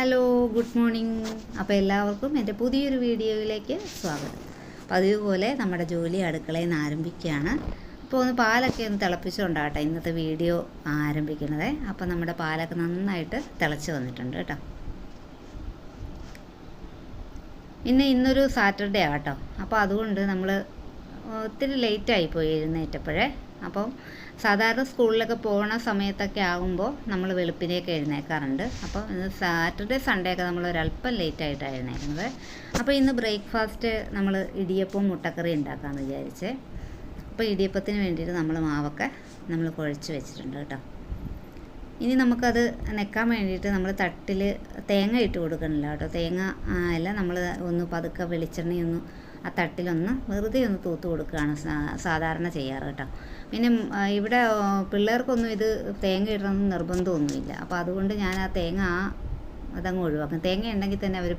Hello good morning. അപ്പോൾ എല്ലാവർക്കും എന്റെ പുതിയൊരു വീഡിയോയിലേക്ക് സ്വാഗതം. പതിവ് പോലെ നമ്മുടെ ജോലി അടുക്കളയിൽ നിന്ന് ആരംഭിക്കുകയാണ്. അപ്പോൾ ഒന്ന് പാലൊക്കെ ഒന്ന് തിളപ്പിച്ചുകൊണ്ടാട്ടെ ഇന്നത്തെ വീഡിയോ ആരംഭിക്കുന്നത്. അപ്പോൾ നമ്മുടെ പാലൊക്കെ നന്നായിട്ട് തിളച്ച് വന്നിട്ടുണ്ട് കേട്ടോ. പിന്നെ ഇന്നൊരു സാറ്റർഡേ ആട്ടോ. അപ്പോൾ അതുകൊണ്ട് നമ്മൾ ഒത്തിരി ലേറ്റായി പോയി എഴുന്നേറ്റപ്പോഴേ അപ്പം സാധാരണ സ്കൂളിലൊക്കെ പോകുന്ന സമയത്തൊക്കെ ആകുമ്പോൾ നമ്മൾ വെളുപ്പിനെയൊക്കെ എഴുന്നേക്കാറുണ്ട്. അപ്പോൾ ഇന്ന് സാറ്റർഡേ സൺഡേ ഒക്കെ നമ്മൾ ഒരല്പം ലേറ്റായിട്ടാണ് എഴുന്നേക്കുന്നത് അപ്പോൾ ഇന്ന് ബ്രേക്ക്ഫാസ്റ്റ് നമ്മൾ ഇടിയപ്പവും മുട്ടക്കറി ഉണ്ടാക്കാമെന്ന് വിചാരിച്ചേ. അപ്പോൾ ഇടിയപ്പത്തിന് വേണ്ടിയിട്ട് നമ്മൾ മാവൊക്കെ നമ്മൾ കുഴച്ച് വെച്ചിട്ടുണ്ട് കേട്ടോ. ഇനി നമുക്കത് നെക്കാൻ വേണ്ടിയിട്ട് നമ്മൾ തട്ടിൽ തേങ്ങ ഇട്ട് കൊടുക്കണില്ല കേട്ടോ. തേങ്ങ അല്ല നമ്മൾ ഒന്ന് പതുക്കെ വെളിച്ചെണ്ണയൊന്ന് ആ തട്ടിലൊന്ന് വെറുതെ ഒന്ന് തൂത്ത് കൊടുക്കുകയാണ് സാധാരണ ചെയ്യാറ് കേട്ടോ. പിന്നെ ഇവിടെ പിള്ളേർക്കൊന്നും ഇത് തേങ്ങ ഇടണമെന്ന് നിർബന്ധമൊന്നുമില്ല. അപ്പോൾ അതുകൊണ്ട് ഞാൻ ആ തേങ്ങ ആ അതങ്ങ് ഒഴിവാക്കും. തേങ്ങ ഉണ്ടെങ്കിൽ തന്നെ അവർ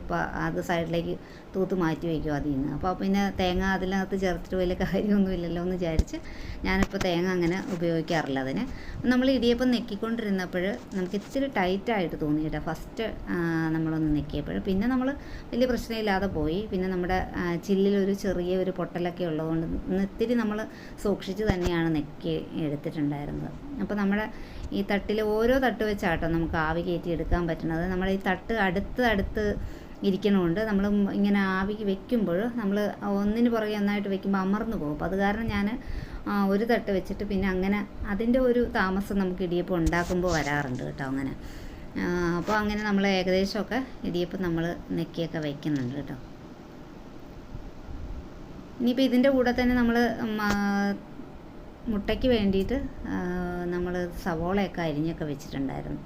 അത് സൈഡിലേക്ക് തൂത്ത് മാറ്റി വയ്ക്കും അതിൽ നിന്ന്. അപ്പോൾ പിന്നെ തേങ്ങ അതിനകത്ത് ചേർത്തിട്ട് വലിയ കാര്യമൊന്നുമില്ലല്ലോ എന്ന് വിചാരിച്ച് ഞാനിപ്പോൾ തേങ്ങ അങ്ങനെ ഉപയോഗിക്കാറില്ല അതിന്. നമ്മൾ ഇടിയപ്പം നെക്കിക്കൊണ്ടിരുന്നപ്പോൾ നമുക്ക് ഇച്ചിരി ടൈറ്റായിട്ട് തോന്നി കേട്ടോ. ഫസ്റ്റ് നമ്മളൊന്ന് നെക്കിയപ്പോൾ. പിന്നെ നമ്മൾ വലിയ പ്രശ്നമില്ലാതെ പോയി. പിന്നെ നമ്മുടെ ചില്ലിലൊരു ചെറിയ ഒരു പൊട്ടലൊക്കെ ഉള്ളതുകൊണ്ട് ഇത്തിരി നമ്മൾ സൂക്ഷിച്ച് തന്നെയാണ് നെക്കി എടുത്തിട്ടുണ്ടായിരുന്നത്. അപ്പോൾ നമ്മുടെ ഈ തട്ടിൽ ഓരോ തട്ട് വെച്ചാട്ടോ നമുക്ക് ആവി കയറ്റി എടുക്കാൻ പറ്റുന്നത്. നമ്മുടെ ഈ തട്ട് അടുത്ത് അടുത്ത് ഇരിക്കണമുണ്ട്. നമ്മൾ ഇങ്ങനെ ആവി വെക്കുമ്പോൾ നമ്മൾ ഒന്നിന് പുറകെ ഒന്നായിട്ട് വെക്കുമ്പോൾ അമർന്നു പോകും. അപ്പോൾ അത് കാരണം ഞാൻ ഒരു തട്ട് വെച്ചിട്ട് പിന്നെ അങ്ങനെ അതിന്റെ ഒരു താമസം നമുക്ക് ഇടിയപ്പം ഉണ്ടാക്കുമ്പോൾ വരാറുണ്ട് കേട്ടോ അങ്ങനെ. അപ്പോൾ അങ്ങനെ നമ്മൾ ഏകദേശമൊക്കെ ഇടിയപ്പം നമ്മൾ നെക്കിയൊക്കെ വയ്ക്കുന്നുണ്ട് കേട്ടോ. ഇനിയിപ്പോൾ ഇതിന്റെ കൂടെ തന്നെ നമ്മൾ മുട്ടയ്ക്ക് വേണ്ടിയിട്ട് നമ്മൾ സവോളയൊക്കെ അരിഞ്ഞൊക്കെ വെച്ചിട്ടുണ്ടായിരുന്നു.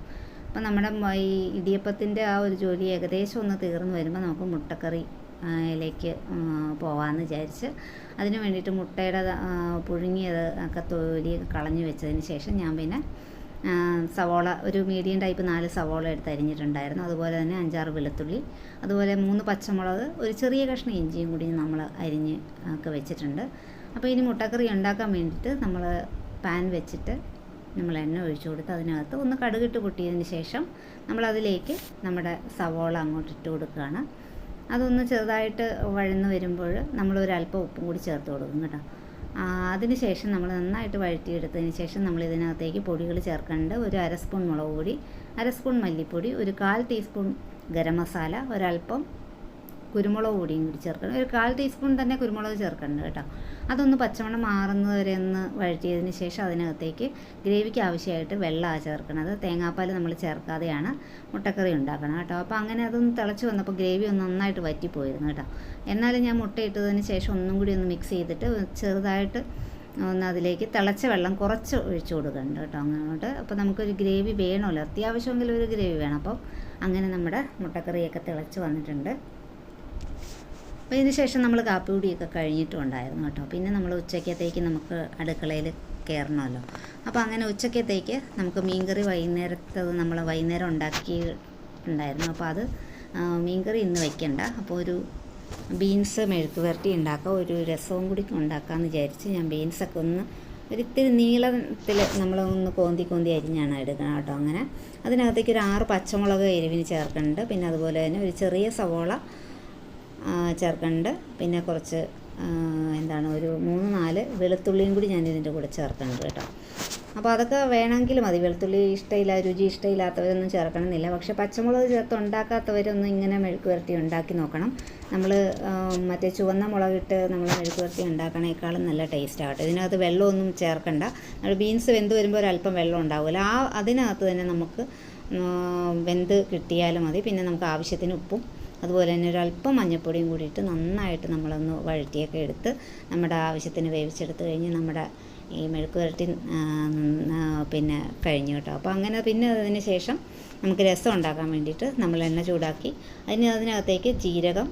അപ്പം നമ്മുടെ ഈ ഇടിയപ്പത്തിന്റെ ആ ഒരു ജോലി ഏകദേശം ഒന്ന് തീർന്നു വരുമ്പോൾ നമുക്ക് മുട്ടക്കറി ിലേക്ക് പോകാമെന്ന് വിചാരിച്ച് അതിന് വേണ്ടിയിട്ട് മുട്ടയുടെ പുഴുങ്ങിയത് ഒക്കെ തൊലി കളഞ്ഞു വെച്ചതിന് ശേഷം ഞാൻ പിന്നെ സവോള ഒരു മീഡിയം ടൈപ്പ് നാല് സവോള എടുത്ത് അരിഞ്ഞിട്ടുണ്ടായിരുന്നു. അതുപോലെ തന്നെ അഞ്ചാറ് വെളുത്തുള്ളി അതുപോലെ മൂന്ന് പച്ചമുളക് ഒരു ചെറിയ കഷ്ണം ഇഞ്ചിയും കൂടി നമ്മൾ അരിഞ്ഞ് ഒക്കെ വെച്ചിട്ടുണ്ട്. അപ്പോൾ ഇനി മുട്ടക്കറി ഉണ്ടാക്കാൻ വേണ്ടിയിട്ട് നമ്മൾ പാൻ വെച്ചിട്ട് നമ്മൾ എണ്ണ ഒഴിച്ചു കൊടുത്ത് അതിനകത്ത് ഒന്ന് കടുകിട്ട് പൊട്ടിയതിന് ശേഷം നമ്മളതിലേക്ക് നമ്മുടെ സവോള അങ്ങോട്ട് ഇട്ട് കൊടുക്കുകയാണ്. അതൊന്ന് ചെറുതായിട്ട് വഴന്ന് വരുമ്പോൾ അല്പം ഉപ്പും കൂടി ചേർത്ത് കൊടുക്കും കേട്ടോ. അതിന് ശേഷം നമ്മൾ നന്നായിട്ട് വഴറ്റിയെടുത്തതിന് ശേഷം നമ്മൾ ഇതിനകത്തേക്ക് പൊടികൾ ചേർക്കേണ്ടത് ഒരു അര സ്പൂൺ മുളക് പൊടി അര സ്പൂൺ മല്ലിപ്പൊടി ഒരു കാൽ ടീസ്പൂൺ ഗരം മസാല ഒരല്പം കുരുമുളക് പൊടിയും കൂടി ചേർക്കണം. ഒരു കാൽ ടീസ്പൂൺ തന്നെ കുരുമുളക് ചേർക്കണം കേട്ടോ. അതൊന്ന് പച്ചമണം മാറുന്നത് വരെ ഒന്ന് വഴറ്റിയതിന് ശേഷം അതിനകത്തേക്ക് ഗ്രേവിക്ക് ആവശ്യമായിട്ട് വെള്ളമാണ് ചേർക്കുന്നത് തേങ്ങാപ്പാൽ നമ്മൾ ചേർക്കാതെയാണ് മുട്ടക്കറി ഉണ്ടാക്കണം കേട്ടോ. അപ്പോൾ അങ്ങനെ അതൊന്ന് തിളച്ച് വന്നപ്പോൾ ഗ്രേവി ഒന്ന് നന്നായിട്ട് വറ്റിപ്പോയിരുന്നു കേട്ടോ. എന്നാലും ഞാൻ മുട്ട ഇട്ടതിന് ശേഷം ഒന്നും കൂടി ഒന്ന് മിക്സ് ചെയ്തിട്ട് ചെറുതായിട്ട് ഒന്ന് അതിലേക്ക് തിളച്ച വെള്ളം കുറച്ച് ഒഴിച്ചു കൊടുക്കുന്നുണ്ട് കേട്ടോ അങ്ങോട്ട്. അപ്പോൾ നമുക്കൊരു ഗ്രേവി വേണമല്ലോ. അത്യാവശ്യമെങ്കിലും ഒരു ഗ്രേവി വേണം. അപ്പോൾ അങ്ങനെ നമ്മുടെ മുട്ടക്കറിയൊക്കെ തിളച്ച് വന്നിട്ടുണ്ട്. അപ്പോൾ ഇതിന് ശേഷം നമ്മൾ കാപ്പി കുടിയൊക്കെ കഴിഞ്ഞിട്ടും ഉണ്ടായിരുന്നു കേട്ടോ. പിന്നെ നമ്മൾ ഉച്ചക്കത്തേക്ക് നമുക്ക് അടുക്കളയിൽ കയറണമല്ലോ. അപ്പോൾ അങ്ങനെ ഉച്ചക്കത്തേക്ക് നമുക്ക് മീൻകറി വൈകുന്നേരത്തെ നമ്മൾ വൈകുന്നേരം ഉണ്ടാക്കി ഉണ്ടായിരുന്നു അപ്പോൾ അത് മീൻകറി ഇന്ന് വയ്ക്കണ്ട അപ്പോൾ ഒരു ബീൻസ് മെഴുക്ക് വരട്ടി ഉണ്ടാക്കാം. ഒരു രസവും കൂടി ഉണ്ടാക്കാമെന്ന് വിചാരിച്ച് ഞാൻ ബീൻസൊക്കെ ഒന്ന് ഒരിത്തിരി നീളത്തിൽ നമ്മളൊന്ന് കോന്തി കോന്തി അരിഞ്ഞാണ് എടുക്കണം കേട്ടോ അങ്ങനെ. അതിനകത്തേക്ക് ഒരു ആറ് പച്ചമുളക് എരിവിന് ചേർക്കുന്നുണ്ട്. പിന്നെ അതുപോലെ തന്നെ ഒരു ചെറിയ സവോള ചേർക്കുന്നുണ്ട് പിന്നെ കുറച്ച് എന്താണ് ഒരു മൂന്ന് നാല് വെളുത്തുള്ളിയും കൂടി ഞാൻ ഇതിന്റെ കൂടെ ചേർക്കുന്നുണ്ട് കേട്ടോ. അപ്പോൾ അതൊക്കെ വേണമെങ്കിൽ മതി. വെളുത്തുള്ളി ഇഷ്ടമില്ല രുചി ഇഷ്ടമില്ലാത്തവരൊന്നും ചേർക്കണമെന്നില്ല. പക്ഷേ പച്ചമുളക് ചേർത്ത് ഉണ്ടാക്കാത്തവരൊന്നും ഇങ്ങനെ മെഴുക്ക് വരട്ടി ഉണ്ടാക്കി നോക്കണം. നമ്മൾ മറ്റേ ചുവന്ന മുളകിട്ട് നമ്മൾ മെഴുക്ക് വരട്ടി ഉണ്ടാക്കണേക്കാളും നല്ല ടേസ്റ്റ് ആവട്ടെ ഇതിനകത്ത് വെള്ളമൊന്നും ചേർക്കണ്ട. നമ്മൾ ബീൻസ് വെന്ത് വരുമ്പോൾ ഒരല്പം വെള്ളം ഉണ്ടാവില്ല ആ അതിനകത്ത് തന്നെ നമുക്ക് വെന്ത് കിട്ടിയാലും മതി. പിന്നെ നമുക്ക് ആവശ്യത്തിന് ഉപ്പും അതുപോലെ തന്നെ ഒരല്പം മഞ്ഞൾപ്പൊടിയും കൂടിയിട്ട് നന്നായിട്ട് നമ്മളൊന്ന് വഴറ്റിയൊക്കെ എടുത്ത് നമ്മുടെ ആവശ്യത്തിന് വേവിച്ചെടുത്ത് കഴിഞ്ഞ് നമ്മുടെ ഈ മെഴുക്ക് ആ, പിന്നെ കഴിഞ്ഞു കേട്ടോ. അപ്പോൾ അങ്ങനെ പിന്നെ അതിന് ശേഷം നമുക്ക് രസം ഉണ്ടാക്കാൻ വേണ്ടിയിട്ട് നമ്മൾ എണ്ണ ചൂടാക്കി അതിന് അതിനകത്തേക്ക് ജീരകം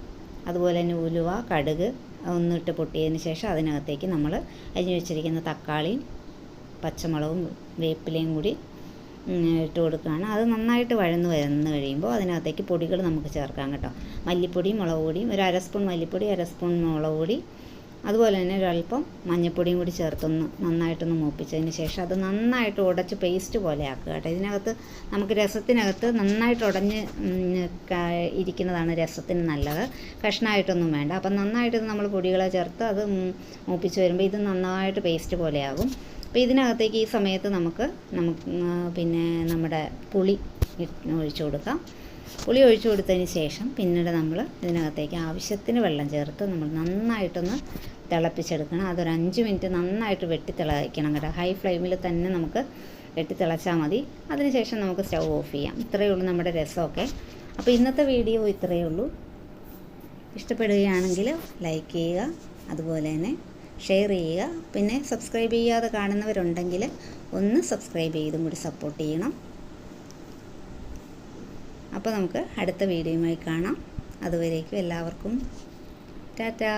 അതുപോലെ തന്നെ ഉലുവ കടുക് ഒന്നിട്ട് പൊട്ടിയതിന് ശേഷം അതിനകത്തേക്ക് നമ്മൾ അരിഞ്ഞു വെച്ചിരിക്കുന്ന തക്കാളിയും പച്ചമുളകും വേപ്പിലയും കൂടി ഇട്ട് കൊടുക്കുകയാണ്. അത് നന്നായിട്ട് വഴന്ന് വന്ന് കഴിയുമ്പോൾ അതിനകത്തേക്ക് പൊടികൾ നമുക്ക് ചേർക്കാം കേട്ടോ. മല്ലിപ്പൊടിയും മുളക് പൊടിയും ഒരു അര സ്പൂൺ മല്ലിപ്പൊടി അര സ്പൂൺ മുളക് പൊടി. അതുപോലെ തന്നെ ഒരല്പം മഞ്ഞൾപ്പൊടിയും കൂടി ചേർത്തൊന്ന് നന്നായിട്ടൊന്ന് മൂപ്പിച്ചതിന് ശേഷം അത് നന്നായിട്ട് ഉടച്ച് പേസ്റ്റ് പോലെ ആക്കുക കേട്ടോ. ഇതിനകത്ത് നമുക്ക് രസത്തിനകത്ത് നന്നായിട്ട് ഉടഞ്ഞ് ഇരിക്കുന്നതാണ് രസത്തിന് നല്ലത്. കഷ്ണമായിട്ടൊന്നും വേണ്ട. അപ്പം നന്നായിട്ട് നമ്മൾ പൊടികളെ ചേർത്ത് അത് മൂപ്പിച്ച് വരുമ്പോൾ ഇത് നന്നായിട്ട് പേസ്റ്റ് പോലെയാകും അപ്പോൾ ഇതിനകത്തേക്ക് ഈ സമയത്ത് നമുക്ക് നമുക്ക് പിന്നെ നമ്മുടെ പുളി ഒഴിച്ചു കൊടുക്കാം. പുളി ഒഴിച്ചു കൊടുത്തതിന് ശേഷം പിന്നീട് നമ്മൾ ഇതിനകത്തേക്ക് ആവശ്യത്തിന് വെള്ളം ചേർത്ത് നമ്മൾ നന്നായിട്ടൊന്ന് തിളപ്പിച്ചെടുക്കണം. അതൊരു അഞ്ച് മിനിറ്റ് നന്നായിട്ട് വെട്ടി തിളയ്ക്കണം കേട്ടോ. ഹൈ ഫ്ലെയിമിൽ തന്നെ നമുക്ക് വെട്ടി തിളച്ചാൽ മതി. അതിനുശേഷം നമുക്ക് സ്റ്റൗ ഓഫ് ചെയ്യാം. ഇത്രയേ ഉള്ളൂ നമ്മുടെ രസമൊക്കെ. അപ്പോൾ ഇന്നത്തെ വീഡിയോ ഇത്രയേ ഉള്ളൂ. ഇഷ്ടപ്പെടുകയാണെങ്കിൽ ലൈക്ക് ചെയ്യുക. അതുപോലെ തന്നെ ഷെയർ ചെയ്യുക. പിന്നെ സബ്സ്ക്രൈബ് ചെയ്യാതെ കാണുന്നവരുണ്ടെങ്കിൽ ഒന്ന് സബ്സ്ക്രൈബ് ചെയ്തും കൂടി സപ്പോർട്ട് ചെയ്യണം. അപ്പോൾ നമുക്ക് അടുത്ത വീഡിയോയുമായി കാണാം. അതുവരേക്കും എല്ലാവർക്കും ടാറ്റാ.